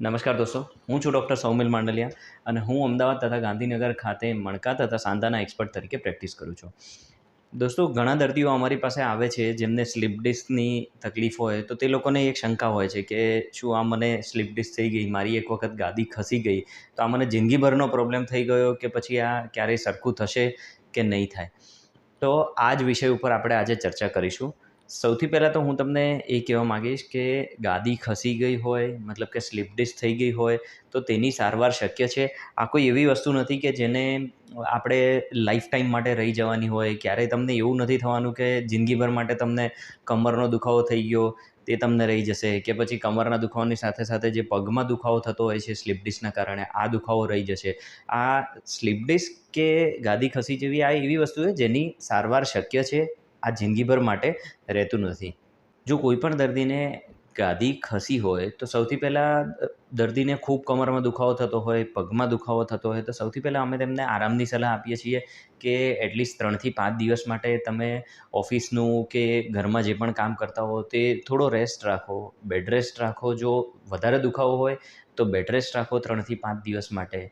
નમસ્કાર દોસ્તો. હું છું ડૉક્ટર સૌમિલ માંડલિયા અને હું અમદાવાદ તથા ગાંધીનગર ખાતે મણકા તથા સાંધાના એક્સપર્ટ તરીકે પ્રેક્ટિસ કરું છું. દોસ્તો, ઘણા દર્દીઓ અમારી પાસે આવે છે જેમને સ્લીપ ડિસ્કની તકલીફ હોય તો તે લોકોને એક શંકા હોય છે કે શું આ મને સ્લીપ ડિસ્ક થઈ ગઈ, મારી એક વખત ગાદી ખસી ગઈ, તો આ મને જિંદગીભરનો પ્રોબ્લેમ થઈ ગયો કે પછી આ ક્યારેય સરખું થશે કે નહીં થાય? તો આ જ વિષય ઉપર આપણે આજે ચર્ચા કરીશું. સૌથી પહેલાં તો હું તમને એ કહેવા માગીશ કે ગાદી ખસી ગઈ હોય, મતલબ કે સ્લીપ ડિસ્ક થઈ ગઈ હોય, તો તેની સારવાર શક્ય છે. આ કોઈ એવી વસ્તુ નથી કે જેને આપણે લાઈફ ટાઈમ માટે રહી જવાની હોય, ક્યારેય તમને એવું નથી થવાનું કે જિંદગીભર માટે તમને કમરનો દુખાવો થઈ ગયો, તે તમને રહી જશે, કે પછી કમરના દુખાવાની સાથે સાથે જે પગમાં દુખાવો થતો હોય છે સ્લીપ ડિસ્કના કારણે, આ દુખાવો રહી જશે. આ સ્લીપ ડિસ્ક કે ગાદી ખસી જેવી આ એવી વસ્તુ છે જેની સારવાર શક્ય છે. આ જિંદગીભર માટે રહેતું નથી. જો કોઈ પણ દર્દીને ગાદી ખસી હોય, તો સૌથી પહેલાં દર્દીને ખૂબ કમરમાં દુખાવો થતો હોય, પગમાં દુખાવો થતો હોય, તો સૌથી પહેલાં અમે તેમને આરામની સલાહ આપીએ છીએ કે એટલીસ્ટ ત્રણથી પાંચ દિવસ માટે તમે ઓફિસનું કે ઘરમાં જે પણ કામ કરતા હો, તે થોડો રેસ્ટ રાખો. બેડ રેસ્ટ રાખો. જો વધારે દુખાવો હોય, તો બેડ રેસ્ટ રાખો ત્રણથી પાંચ દિવસ માટે.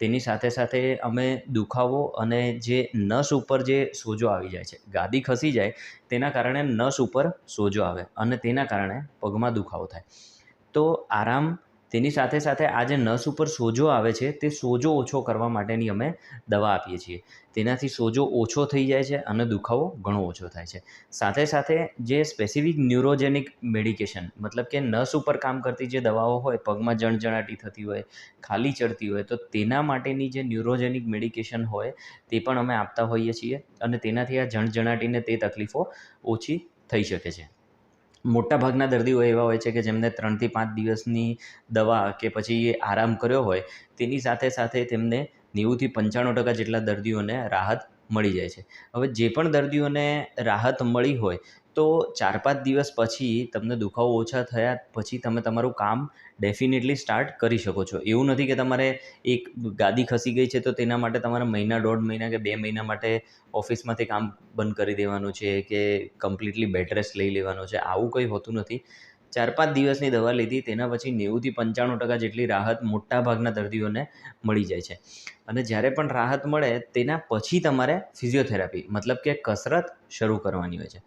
તેની સાથે સાથે અમે દુખાવો અને જે નસ ઉપર જે સોજો આવી જાય છે, ગાદી ખસી જાય, તેના કારણે નસ ઉપર સોજો આવે અને તેના કારણે પગમાં દુખાવો થાય. તો આરામ તેની સાથે સાથે આ જે નસ ઉપર સોજો આવે છે, તે સોજો ઓછો કરવા માટેની અમે દવા આપીએ છીએ. તેનાથી સોજો ઓછો થઈ જાય છે અને દુખાવો ઘણો ઓછો થાય છે. સાથે સાથે જે સ્પેસિફિક ન્યુરોજેનિક મેડિકેશન મતલબ કે નસ ઉપર કામ કરતી જે દવાઓ હોય, પગમાં જણજણાટી થતી હોય, ખાલી ચડતી હોય, તો તેના માટેની જે ન્યુરોજેનિક મેડિકેશન હોય, તે પણ અમે આપતા હોઈએ છીએ અને તેનાથી આ જણજણાટીને તે તકલીફો ઓછી થઈ શકે છે. મોટાભાગના દર્દીઓ એવા હોય છે કે જેમને ત્રણથી પાંચ દિવસની દવા કે પછી આરામ કર્યો હોય, તેની સાથે સાથે તેમને નેવુંથી પંચાણું ટકા જેટલા દર્દીઓને રાહત મળી જાય છે. હવે જે પણ દર્દીઓને રાહત મળી હોય તો ચાર પાંચ દિવસ પછી તમને દુખાવો ઓછા થયા, પછી તમે તમારું કામ ડેફિનેટલી સ્ટાર્ટ કરી શકો છો. એવું નથી કે તમારે એક ગાદી ખસી ગઈ છે તો તેના માટે તમારે મહિના દોઢ મહિના કે બે મહિના માટે ઓફિસમાંથી કામ બંધ કરી દેવાનું છે કે કમ્પ્લીટલી બેડ રેસ્ટ લઈ લેવાનો છે. આવું કંઈ હોતું નથી. ચાર પાંચ દિવસની દવા લીધી, તેના પછી નેવુંથી પંચાણું ટકા જેટલી રાહત મોટાભાગના દર્દીઓને મળી જાય છે. અને જ્યારે પણ રાહત મળે, તેના પછી તમારે ફિઝિયોથેરાપી મતલબ કે કસરત શરૂ કરવાની હોય છે.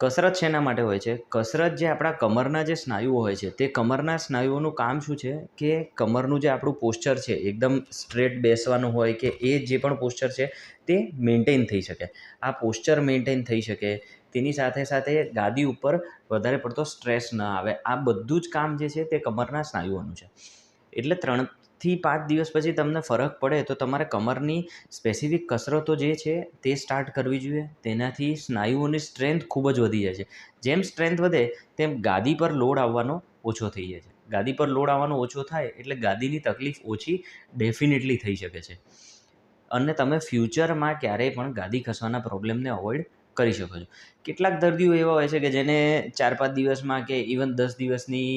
કસરત શેના માટે હોય છે? કસરત જે આપણા કમરના જે સ્નાયુઓ હોય છે, તે કમરના સ્નાયુઓનું કામ શું છે? કે કમરનું જે આપણું પોસ્ચર છે, એકદમ સ્ટ્રેટ બેસવાનું હોય કે એ જે પણ પોસ્ચર છે, તે મેન્ટેન થઈ શકે. આ પોસ્ચર મેન્ટેન થઈ શકે, તેની સાથે સાથે ગાદી ઉપર વધારે પડતો સ્ટ્રેસ ન આવે. આ બધું જ કામ જે છે તે કમરના સ્નાયુઓનું છે. એટલે ત્રણ થી પાંચ દિવસ પછી તમને ફરક પડે તો તમારે કમરની સ્પેસિફિક કસરતો જે છે તે સ્ટાર્ટ કરવી જોઈએ. તેનાથી સ્નાયુઓની સ્ટ્રેન્થ ખૂબ જ વધી જાય છે. જેમ સ્ટ્રેન્થ વધે તેમ ગાદી પર લોડ આવવાનો ઓછો થઈ જાય છે. ગાદી પર લોડ આવવાનો ઓછો થાય એટલે ગાદીની તકલીફ ઓછી ડેફિનેટલી થઈ શકે છે. અને તમે ફ્યુચરમાં ક્યારેય પણ ગાદી ખસવાના પ્રોબ્લેમને અવોઇડ કરી શકો છો. કેટલાક દર્દીઓ એવા હોય છે કે જેને ચાર પાંચ દિવસમાં કે ઇવન દસ દિવસની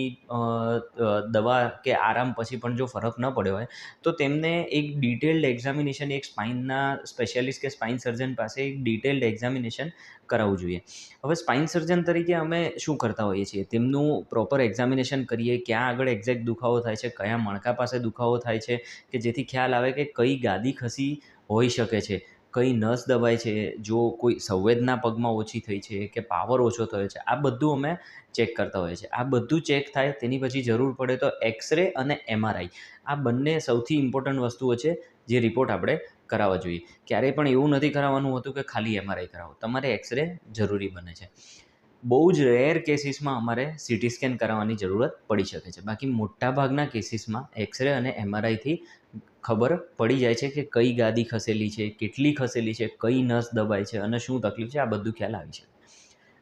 દવા કે આરામ પછી પણ જો ફરક ન પડ્યો હોય, તો તેમને એક ડિટેલ્ડ એક્ઝામિનેશન એક સ્પાઇનના સ્પેશિયાલિસ્ટ કે સ્પાઇન સર્જન પાસે એક ડિટેલ્ડ એક્ઝામિનેશન કરાવવું જોઈએ. હવે સ્પાઇન સર્જન તરીકે અમે શું કરતા હોઈએ છીએ? તેમનું પ્રોપર એક્ઝામિનેશન કરીએ, ક્યાં આગળ એક્ઝેક્ટ દુખાવો થાય છે, કયા મણકા પાસે દુખાવો થાય છે, કે જેથી ખ્યાલ આવે કે કઈ ગાદી ખસી હોઈ શકે છે. કઈ નસ દબાય છે, જો કોઈ સંવેદના પગમાં ઓછી થઈ છે કે પાવર ઓછો થયો છે, આ બધું અમે ચેક કરતા હોઈએ છીએ. આ બધું ચેક થાય તેની પછી જરૂર પડે તો એક્સરે અને એમઆરઆઈ આ બંને સૌથી ઇમ્પોર્ટન્ટ વસ્તુઓ છે જે રિપોર્ટ આપણે કરાવવા જોઈએ. ક્યારેય પણ એવું નથી કરાવવાનું હોતું કે ખાલી એમઆરઆઈ કરાવો. તમારે એક્સરે જરૂરી બને છે. બહુ જ રેર કેસીસમાં અમારે સીટી સ્કેન કરાવવાની જરૂરત પડી શકે છે. બાકી મોટાભાગના કેસીસમાં એક્સરે અને એમઆરઆઈથી ખબર પડી જાય છે કે કઈ ગાદી ખસેલી છે, કેટલી ખસેલી છે, કઈ નસ દબાય છે અને શું તકલીફ છે, આ બધું ખ્યાલ આવી છે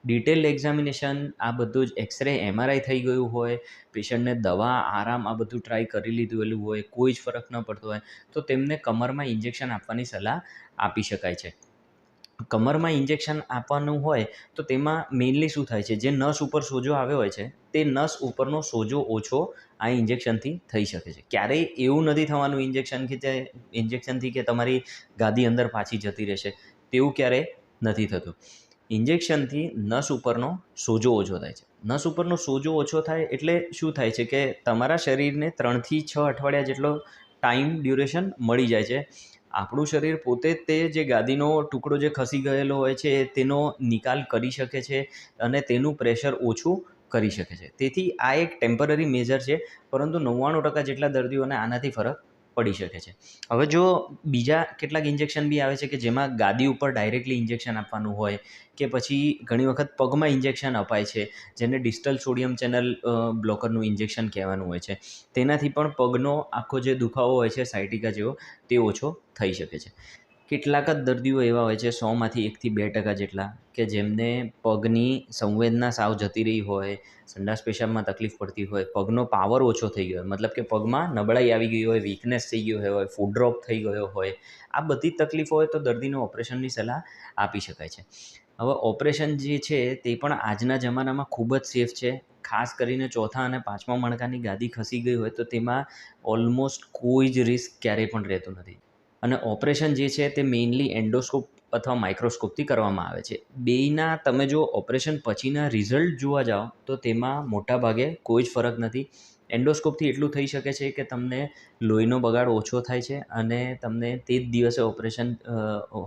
ડિટેલ એક્ઝામિનેશન આ બધું જ એક્સરે એમઆરઆઈ થઈ ગયું હોય, પેશન્ટને દવા, આરામ આ બધું ટ્રાય કરી લીધેલું હોય, કોઈ જ ફરક ન પડતો હોય, તો તેમને કમરમાં ઇન્જેક્શન આપવાની સલાહ આપી શકાય છે. કમરમાં ઇન્જેક્શન આપવાનું હોય, તો તેમાં મેઇનલી શું થાય છે, જે નસ ઉપર સોજો આવ્યો હોય છે, તે નસ ઉપરનો સોજો ઓછો આ ઇન્જેક્શનથી થઈ શકે છે. ક્યારેય એવું નથી થવાનું ઇન્જેક્શન કે તે ઇન્જેક્શનથી કે તમારી ગાદી અંદર પાછી જતી રહેશે, તેવું ક્યારેય નથી થતું. ઇન્જેક્શનથી નસ ઉપરનો સોજો ઓછો થાય છે. નસ ઉપરનો સોજો ઓછો થાય એટલે શું થાય છે કે તમારા શરીરને ત્રણથી છ અઠવાડિયા જેટલો ટાઈમ ડ્યુરેશન મળી જાય છે. આપણું શરીર પોતે તે જે ગાદીનો ટુકડો જે ખસી ગયેલો હોય છે, તેનો નિકાલ કરી શકે છે અને તેનું પ્રેશર ઓછું કરી શકે છે. તેથી આ એક ટેમ્પરરી મેજર છે, પરંતુ નવ્વાણું ટકા જેટલા દર્દીઓને આનાથી ફરક પડી શકે છે. હવે જો બીજા કેટલાક ઇન્જેક્શન બી આવે છે કે જેમાં ગાદી ઉપર ડાયરેક્ટલી ઇન્જેક્શન આપવાનું હોય કે પછી ઘણી વખત પગમાં ઇન્જેક્શન અપાય છે, જેને ડિસ્ટલ સોડિયમ ચેનલ બ્લોકરનું ઇન્જેક્શન કહેવાનું હોય છે, તેનાથી પણ પગનો આખો જે દુખાવો હોય છે સાયટિકા જેવો, તે ઓછો થઈ શકે છે. કેટલાક જ દર્દીઓ એવા હોય છે, સોમાંથી એકથી બે ટકા જેટલા, કે જેમને પગની સંવેદના સાવ જતી રહી હોય, સંડાસ પેશાબમાં તકલીફ પડતી હોય, પગનો પાવર ઓછો થઈ ગયો હોય, મતલબ કે પગમાં નબળાઈ આવી ગઈ હોય વીકનેસ થઈ ગયો હોય ફૂડ ડ્રોપ થઈ ગયો હોય, આ બધી તકલીફો હોય તો દર્દીને ઓપરેશનની સલાહ આપી શકાય છે. હવે ઓપરેશન જે છે તે પણ આજના જમાનામાં ખૂબ જ સેફ છે. ખાસ કરીને ચોથા અને પાંચમા મણકાની ગાદી ખસી ગઈ હોય તો તેમાં ઓલમોસ્ટ કોઈ જ રિસ્ક ક્યારેય પણ રહેતું નથી. અને ઓપરેશન જે છે તે મેઇનલી એન્ડોસ્કોપ અથવા માઇક્રોસ્કોપથી કરવામાં આવે છે. બેયના તમે જો ઓપરેશન પછીના રિઝલ્ટ જોવા જાઓ, તો તેમાં મોટા ભાગે કોઈ જ ફરક નથી. એન્ડોસ્કોપથી એટલું થઈ શકે છે કે તમને લોહીનો બગાડ ઓછો થાય છે અને તમને તે જ દિવસે ઓપરેશન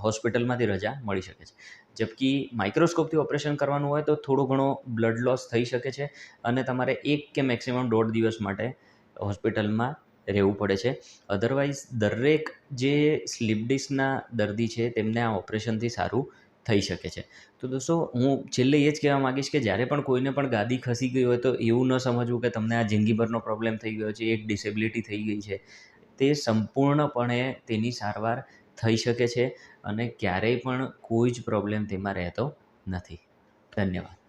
હોસ્પિટલમાંથી રજા મળી શકે છે. જબકી માઇક્રોસ્કોપથી ઓપરેશન કરવાનું હોય તો થોડો ઘણો બ્લડ લોસ થઈ શકે છે અને તમારે એક કે મેક્સિમમ દોઢ દિવસ માટે હોસ્પિટલમાં રહેવું પડે છે. અધરવાઇઝ દરેક જે સ્લીપ ડિસ્કના દર્દી છે, તેમને આ ઓપરેશનથી સારું થઈ શકે છે. તો દોસ્તો, હું છેલ્લે એ જ કહેવા માગીશ કે જ્યારે પણ કોઈને પણ ગાદી ખસી ગઈ હોય તો એવું ન સમજવું કે તમને આ જિંદગીભરનો પ્રોબ્લેમ થઈ ગયો છે, એક ડિસેબિલિટી થઈ ગઈ છે. તે સંપૂર્ણપણે તેની સારવાર થઈ શકે છે અને ક્યારેય પણ કોઈ જ પ્રોબ્લેમ તેમાં રહેતો નથી. ધન્યવાદ.